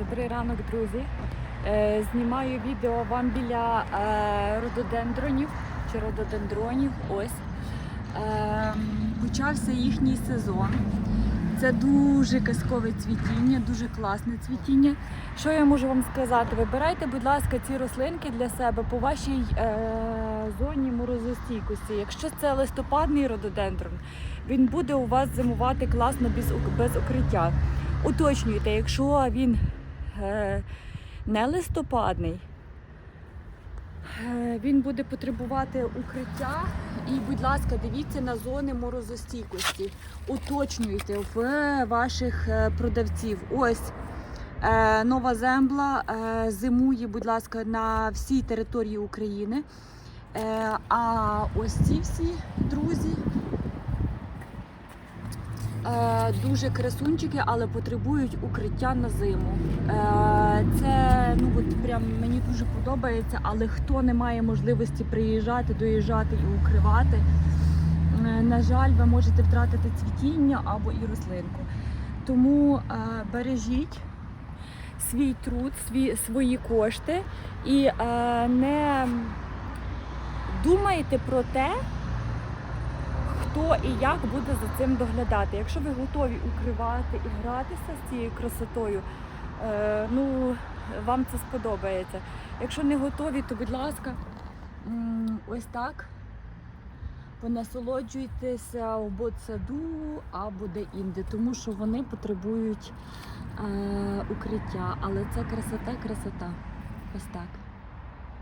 Добрий ранок, друзі. Е, Знімаю відео вам біля е, рододендронів чи рододендронів. Ось. Е, Почався їхній сезон. Це дуже казкове цвітіння, дуже класне цвітіння. Що я можу вам сказати? Вибирайте, будь ласка, ці рослинки для себе по вашій зоні морозостійкості. Якщо це листопадний рододендрон, він буде у вас зимувати класно без, укриття. Уточнюйте, якщо він не листопадний, е, він буде потребувати укриття. І, будь ласка, дивіться на зони морозостійкості. Уточнюйте в ваших е, продавців. Ось е, нова земла е, зимує, будь ласка, на всій території України. Е, а ось ці всі друзі е, дуже красунчики, але потребують укриття на зиму. Е, це ну от прям мені дуже подобається, але хто не має можливості приїжджати, доїжджати і укривати, е, на жаль, ви можете втратити цвітіння або і рослинку. Тому е, бережіть свій труд, свій, свої кошти і не думайте про те, хто і як буде за цим доглядати. Якщо ви готові укривати і гратися з цією красотою, е, ну вам це сподобається. Якщо не готові, то будь ласка, ось так. Понасолоджуйтеся в ботсаду або де-інде, тому що вони потребують е, укриття. Але це красота, красота. Ось так.